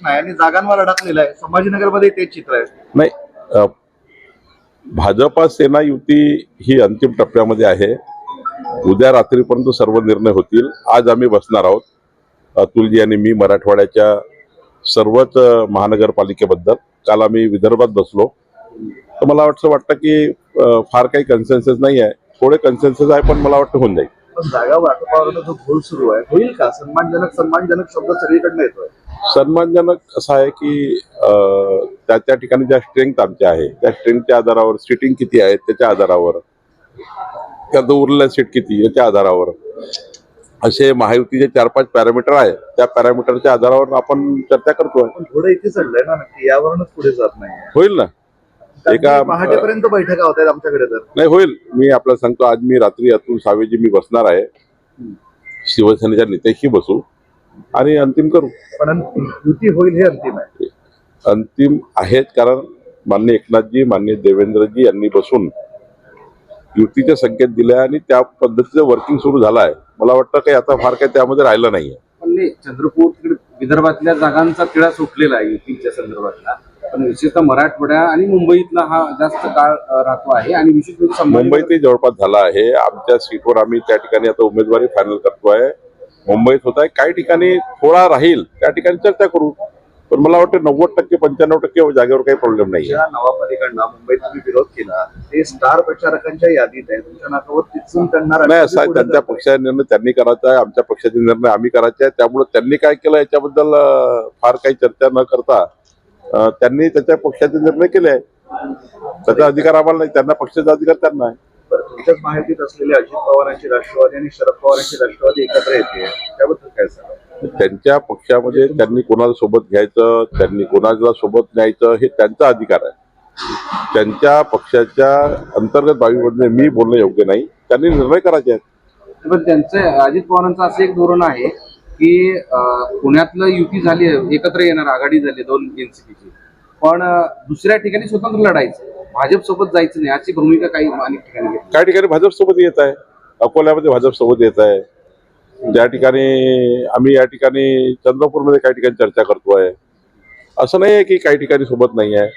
नाही आणि जागांवर अडकलेला आहे. संभाजीनगरमध्ये तेच चित्र आहे. नाही अ, भाजपा सेना युती ही अंतिम टप्प्यामध्ये आहे. उद्या रात्रीपर्यंत सर्व निर्णय होतील. आज आम्ही बसणार आहोत अतुलजी आणि मी मराठवाड्याच्या सर्वच अ, महानगरपालिकेबद्दल. काल आम्ही विदर्भात बसलो. तर मला वाटतं वाटतं की अ, फार काही कन्सेन्सस नाही आहे. थोडे कन्सेन्सस आहे पण मला वाटतं होऊन जाईल. पण जागा वाटपावरनं जो घोळ सुरू आहे होईल का? सन्मानजनक सन्मानजनक शब्द सगळीकडनं येतोय. सन्मानजनक असं आहे की त्या त्या ठिकाणी ज्या स्ट्रेंथ आमच्या आहे त्या स्ट्रेंथच्या आधारावर सीटिंग किती आहे त्याच्या आधारावर त्यात उरलेल्या सीट किती याच्या आधारावर. असे महायुतीचे चार पाच पॅरामीटर आहेत त्या पॅरामीटरच्या आधारावर आपण चर्चा करतोय. थोडं इथे चढलंय ना नक्की यावरूनच पुढे जात नाही होईल ना? एका पहाटेपर्यंत बैठका होत आहेत आमच्याकडे तर. नाही होईल. मी आपल्याला सांगतो आज मी रात्री अतुल सावेजी मी बसणार आहे. शिवसेनेच्या नेत्याशी बसू. आणि अंतिम करू. पण युती होईल हे अंतिम आहे. अंतिम आहेत कारण मान्य एकनाथजी मान्य देवेंद्रजी यांनी बसून युतीचे संकेत दिले आणि त्या पद्धतीचं वर्किंग सुरू झालं आहे मला वाटतं काही आता फार काही त्यामध्ये राहिलं नाहीये. पण नाही, चंद्रपूर तिकडे विदर्भातल्या जागांचा तिढा सुटलेला आहे युतीच्या संदर्भातला. पण विशेषतः मराठवाड्या आणि मुंबईतला हा जास्त काळ राहतो आहे आणि विशेष म्हणजे मुंबईतही जवळपास झाला आहे. आमच्या सीटवर आम्ही त्या ठिकाणी आता उमेदवारी फायनल करतोय. मुंबईत होत आहे काही ठिकाणी थोडा राहील त्या ठिकाणी चर्चा करू. पण मला वाटतं नव्वद टक्के पंच्याण्णव टक्के जागेवर काही प्रॉब्लेम नाही नवापालिकांना मुंबईत तुम्ही विरोध केला ते स्टार प्रचारकांच्या यादीत आहे. तुमच्या नाकावर तिथून त्यांना नाही असं त्यांच्या. पक्षाचा निर्णय त्यांनी करायचा आहे आमच्या पक्षाचे निर्णय आम्ही करायचे आहे. त्यामुळे त्यांनी काय केलं याच्याबद्दल फार काही चर्चा न करता त्यांनी त्याच्या पक्षाचे निर्णय केले आहे त्याचा अधिकार आम्हाला नाही त्यांना पक्षाचा अधिकार त्यांना आहे. तुमच्याच माहितीत असलेले अजित पवारांची राष्ट्रवादी आणि शरद पवारांची राष्ट्रवादी एकत्र येते. त्याबद्दल काय सांगा त्यांच्या पक्षामध्ये त्यांनी कोणाला सोबत घ्यायचं त्यांनी कोणाला सोबत न्यायचं हे त्यांचा अधिकार आहे. त्यांच्या पक्षाच्या अंतर्गत बाबीमध्ये मी बोलणं योग्य नाही. त्यांनी निर्णय करायचे आहेत. पण त्यांचं अजित पवारांचं असं एक धोरण आहे की पुण्यातलं युती झाली एकत्र येणार आघाडी झाली दोन एनसीपीची पण दुसऱ्या ठिकाणी स्वतंत्र लढायचं. भाजप सोबत जायचं नाही अशी भूमिका काही अनेक ठिकाणी घेतली. काही ठिकाणी भाजप सोबत येत आहे. अकोल्यामध्ये भाजप सोबत येत आहे. ज्या ठिकाणी आम्ही या ठिकाणी चंद्रपूरमध्ये काही ठिकाणी चर्चा करतोय. असं नाही आहे की काही ठिकाणी सोबत नाही आहे.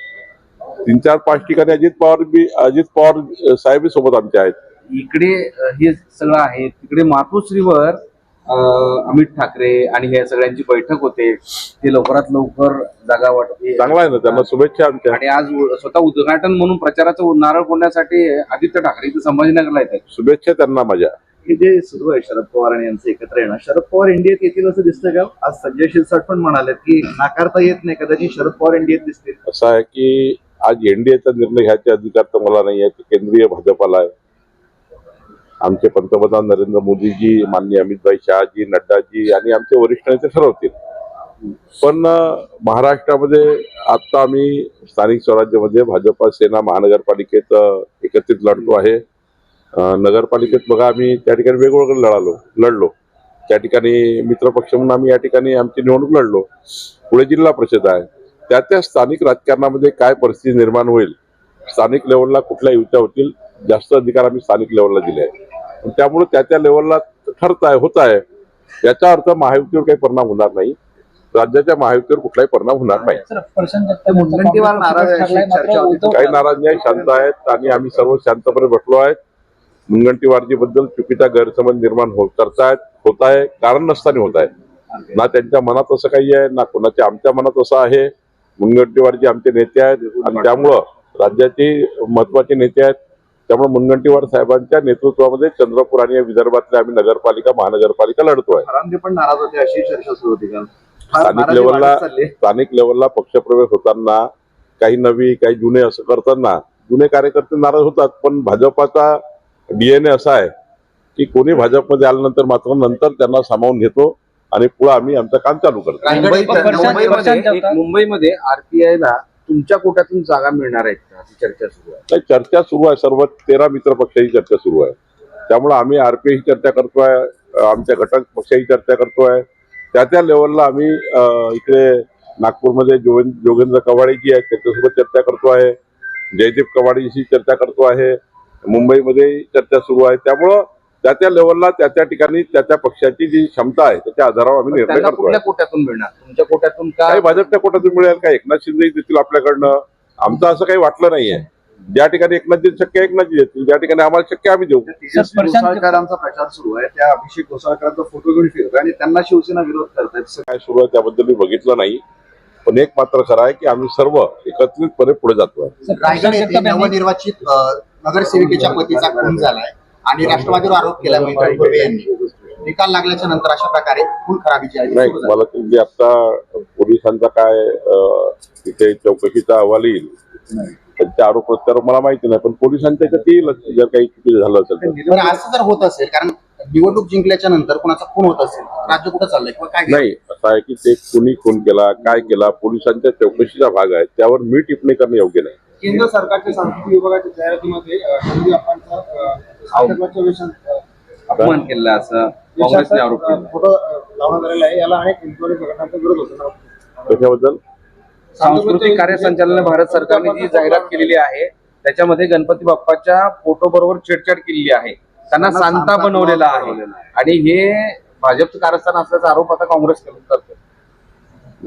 तीन चार पाच ठिकाणी अजित पवार बी अजित पवार साहेब सोबत आमचे आहेत. इकडे हे सगळं आहे. तिकडे मातोश्रीवर अमित ठाकरे आणि हे सगळ्यांची बैठक होते. ते लवकरात लवकर जागा वाटते चांगला आहे ना त्यांना शुभेच्छा आमच्या. आणि आज स्वतः उद्घाटन म्हणून प्रचाराचं नारळ फोडण्यासाठी आदित्य ठाकरे इथे संभाजीनगरला येतात. शुभेच्छा त्यांना माझ्या. हे जे सुरू आहे शरद पवार आणि यांचं एकत्र येणं. शरद पवार इंडियात येतील असं दिसतं का? आज संजय शिरसाट पण म्हणाले की नाकारता येत नाही कदाचित शरद पवार इंडियात दिसतील. असं आहे की आज एनडीएचा निर्णय घ्यायचे अधिकार तर मला नाही आहे केंद्रीय भाजपाला आहे. आमचे पंतप्रधान नरेंद्र मोदीजी माननीय अमितभाई शहाजी नड्डाजी आणि आमचे वरिष्ठ नेते ठरवतील पण महाराष्ट्रामध्ये आता आम्ही स्थानिक स्वराज्यामध्ये भाजपा सेना महानगरपालिकेत एकत्रित लढतो आहे. नगरपालिकेत बघा आम्ही त्या ठिकाणी वेगवेगळं लढालो लढलो. त्या ठिकाणी मित्रपक्ष म्हणून आम्ही या ठिकाणी आमची निवडणूक लढलो. पुढे जिल्हा परिषद आहे. त्या त्या स्थानिक राजकारणामध्ये काय परिस्थिती निर्माण होईल? स्थानिक लेवलला कुठल्या युत्या होतील? जास्त अधिकार आम्ही स्थानिक लेवलला दिले आहे आणि त्यामुळे त्या त्या लेवलला ठरत आहे होत आहे. याचा अर्थ महायुतीवर काही परिणाम होणार नाही. राज्याच्या महायुतीवर कुठलाही परिणाम होणार नाही. काही नाराज नाही शांत आहेत आणि आम्ही सर्व शांतपणे बसलो आहेत. मुनगंटीवारजी बद्दल चुकीचा गैरसमज निर्माण होत करतायत होत आहे कारण नसताना होत आहे. ना त्यांच्या मनात असं काही आहे ना कोणाच्या आमच्या मनात असं आहे. मुनगंटीवारजी आमचे नेते आहेत आणि त्यामुळं राज्याचे महत्त्वाचे नेते आहेत. त्यामुळे मुनगंटीवार साहेबांच्या नेतृत्वामध्ये चंद्रपूर आणि या विदर्भातल्या आम्ही नगरपालिका महानगरपालिका लढतोय. स्थानिक नाराजी लेवलला. स्थानिक लेवलला पक्षप्रवेश होताना काही नवी काही जुने असं करताना जुने कार्यकर्ते नाराज होतात पण भाजपाचा डीएनए असा आहे की कोणी भाजपमध्ये आल्यानंतर मात्र नंतर त्यांना सामावून घेतो आणि पुढे आम्ही आमचं काम चालू करतो. मुंबईमध्ये एक मुंबईमध्ये आरपीआय ला तुमच्या कोट्यातून जागा मिळणार आहेत का? अशी चर्चा सुरू आहे. नाही, चर्चा सुरू आहे. सर्व तेरा मित्र पक्षाची चर्चा सुरू आहे. त्यामुळे आम्ही आरपीआयची चर्चा करतोय आमच्या घटक पक्षाची चर्चा करतोय. त्या त्या लेवलला आम्ही इकडे नागपूरमध्ये जोगेंद्र कवाडेजी आहेत त्यांच्यासोबत चर्चा करतो आहे. जयदीप कवाडेजीशी चर्चा करतो आहे. मुंबईमध्ये चर्चा सुरू आहे. त्यामुळं त्या त्या लेवलला त्या त्या ठिकाणी त्या त्या पक्षाची जी क्षमता आहे त्याच्या आधारावर आम्ही निर्णय त्यांना करतो. कुठल्या कोट्यातून मिळणार? तुमच्या कोट्यातून का काही भाजपच्या कोट्यातून मिळेल का एकनाथ शिंदे देतील आपल्याकडनं. आमचं असं काही वाटलं नाहीये. ज्या ठिकाणी एकनाथजी शक्य आहे, एकनाथजी देतील. ज्या ठिकाणी आम्हाला शक्य आम्ही देऊ. घोसाळकरांचा प्रचार सुरू आहे. त्या अभिषेक घोसाळकरांचा फोटो घेऊन फिरतोय आणि त्यांना शिवसेना विरोध करतायत काय सुरू आहे त्याबद्दल मी बघितलं नाही. पण एक मात्र खरं आहे की आम्ही सर्व एकत्रितपणे पुढे रायगड येथे नवनिर्वाचित अ, नगरसेविकेच्या पतीचा खून झालाय. आणि राष्ट्रवादीवर आरोप केला यांनी. निकाल लागल्याच्या नंतर अशा प्रकारे खून खराबीची आहे नाही मला तुम्ही आता पोलिसांचा काय अं, तिथे चौकशीचा अहवाल येईल. त्यांचे आरोप प्रत्यारोप मला माहिती नाही पण पोलिसांच्या याच्यात जर काही चुकी झालं असेल तर. असं जर होत असेल कारण निवडणूक जिंकल्याच्या नंतर कोणाचा खून होत असेल राज्य कुठं चाललंय किंवा काय नाही असं आहे की ते कुणी खून केला काय केला पोलिसांच्या चौकशीचा भाग आहे त्यावर मी टिप्पणी करणं योग्य नाही. केंद्र सरकारच्या सांस्कृतिक विभागाच्या जाहिरातीमध्ये अ, अप्पांचा अपमान केला असं काँग्रेसने आरोप केला फोटो लावण्यात आलेला आहे याला अनेक हिंदुत्ववादी संघटनांचा विरोध होतो कशाबद्दल सांस्कृतिक कार्य संचालन भारत सरकारने जी जाहिरात केलेली आहे त्याच्यामध्ये गणपती बाप्पाच्या फोटो बरोबर छेडछाड केलेली आहे. त्यांना सांता बनवलेला आहे. आणि हे भाजपचं कारस्थान असल्याचा आरोप आता काँग्रेस करते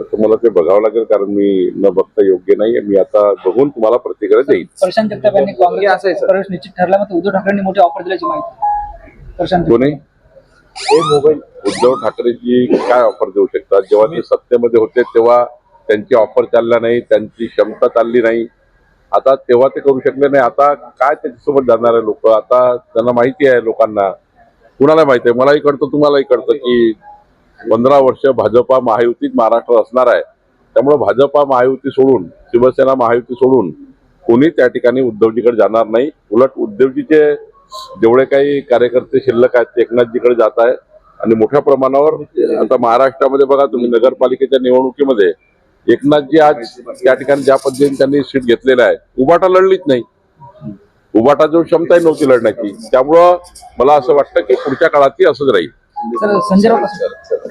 तुम्हाला ते बघावं लागेल कारण मी न बघता योग्य नाही मी आता बघून तुम्हाला प्रतिक्रिया देईल प्रशांत जगताप यांनी असं आहे, काँग्रेस. प्रवेश निश्चित ठरला मात्र उद्धव ठाकरेंनी मोठी ऑफर दिल्याची माहिती. प्रशांत कोणी? उद्धव ठाकरेजी काय ऑफर देऊ शकतात? जेव्हा ते सत्तेमध्ये होते तेव्हा त्यांची ऑफर चालल्या नाही त्यांची क्षमता चालली नाही. आता तेव्हा ते करू शकले नाही. आता काय त्याच्यासोबत जाणारे लोक? आता त्यांना माहिती आहे लोकांना. कुणाला माहिती आहे? मलाही कळतं तुम्हालाही कळतं की पंधरा वर्ष भाजपा महायुतीत महाराष्ट्र असणार आहे. त्यामुळे भाजपा महायुती सोडून शिवसेना महायुती सोडून कोणी त्या ठिकाणी उद्धवजीकडे जाणार नाही. उलट उद्धवजीचे जेवढे काही कार्यकर्ते शिल्लक आहेत ते एकनाथजीकडे जात आहे आणि मोठ्या प्रमाणावर आता महाराष्ट्रामध्ये बघा तुम्ही नगरपालिकेच्या निवडणुकीमध्ये एकनाथजी आज त्या ठिकाणी ज्या पद्धतीने त्यांनी सीट घेतलेलं आहे उबाटा लढलीच नाही. उबाटा जो क्षमताही नव्हती लढण्याची. त्यामुळं मला असं वाटतं की पुढच्या काळात ती असंच राहील. सर संजय राऊत